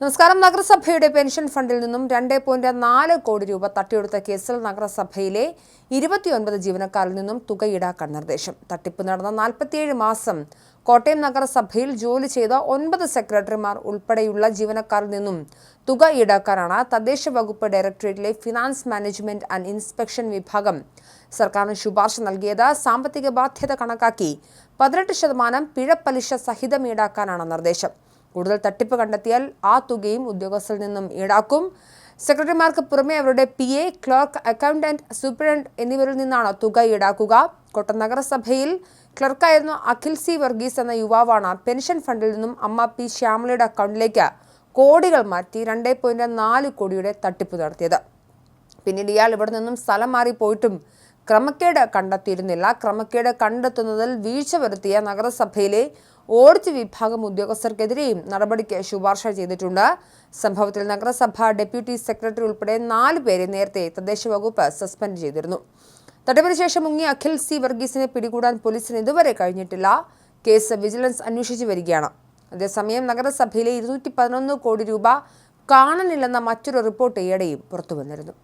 നമസ്കാരം. നഗരസഭയുടെ പെൻഷൻ ഫണ്ടിൽ നിന്നും രണ്ട് പോയിന്റ് നാല് കോടി രൂപ തട്ടിയെടുത്ത കേസിൽ നഗരസഭയിലെ ഇരുപത്തിയൊൻപത് ജീവനക്കാരിൽ നിന്നും തുക ഈടാക്കാൻ നിർദ്ദേശം. തട്ടിപ്പ് നടന്ന നാൽപ്പത്തിയേഴ് മാസം കോട്ടയം നഗരസഭയിൽ ജോലി ചെയ്ത ഒൻപത് സെക്രട്ടറിമാർ ഉൾപ്പെടെയുള്ള ജീവനക്കാരിൽ നിന്നും തുക ഈടാക്കാനാണ് തദ്ദേശ വകുപ്പ് ഡയറക്ടറേറ്റിലെ ഫിനാൻസ് മാനേജ്മെന്റ് ആൻഡ് ഇൻസ്പെക്ഷൻ വിഭാഗം സർക്കാരിന് ശുപാർശ നൽകിയത്. സാമ്പത്തിക ബാധ്യത കണക്കാക്കി പതിനെട്ട് ശതമാനം പിഴപ്പലിശ സഹിതം ഈടാക്കാനാണ് നിർദ്ദേശം. കൂടുതൽ തട്ടിപ്പ് കണ്ടെത്തിയാൽ ആ തുകയും ഉദ്യോഗസ്ഥരിൽ നിന്നും ഈടാക്കും. സെക്രട്ടറിമാർക്ക് പുറമെ അവരുടെ P A clerk accountant superintendent എന്നിവരിൽ നിന്നാണ് തുക ഈടാക്കുക. കോട്ടം നഗരസഭയിൽ ക്ലർക്കായിരുന്ന അഖിൽ സി വർഗീസ് എന്ന യുവാവാണ് പെൻഷൻ ഫണ്ടിൽ നിന്നും അമ്മ പി ശ്യാമളയുടെ അക്കൗണ്ടിലേക്ക് കോടികൾ മാറ്റി രണ്ട് പോയിന്റ് നാല് കോടിയുടെ തട്ടിപ്പ് നടത്തിയത്. പിന്നീട് ഇയാൾ ഇവിടെ നിന്നും സ്ഥലം മാറി പോയിട്ടും ക്രമക്കേട് കണ്ടെത്തിയിരുന്നില്ല. ക്രമക്കേട് കണ്ടെത്തുന്നതിൽ വീഴ്ച വരുത്തിയ നഗരസഭയിലെ ഓഡിറ്റ് വിഭാഗം ഉദ്യോഗസ്ഥർക്കെതിരെയും നടപടിക്ക് ശുപാർശ ചെയ്തിട്ടുണ്ട്. സംഭവത്തിൽ നഗരസഭ ഡെപ്യൂട്ടി സെക്രട്ടറി ഉൾപ്പെടെ നാല് പേരെ നേരത്തെ തദ്ദേശ വകുപ്പ് സസ്പെൻഡ് ചെയ്തിരുന്നു. തട്ടിപ്പിന് ശേഷം മുങ്ങിയ അഖിൽ സി വർഗീസിനെ പിടികൂടാൻ പോലീസിന് ഇതുവരെ കഴിഞ്ഞിട്ടില്ല. കേസ് വിജിലൻസ് അന്വേഷിച്ചു വരികയാണ്. അതേസമയം നഗരസഭയിലെ ഇരുന്നൂറ്റി പതിനൊന്ന് കോടി രൂപ കാണാനില്ലെന്ന മറ്റൊരു റിപ്പോർട്ട് ഈയിടെയും പുറത്തുവന്നിരുന്നു.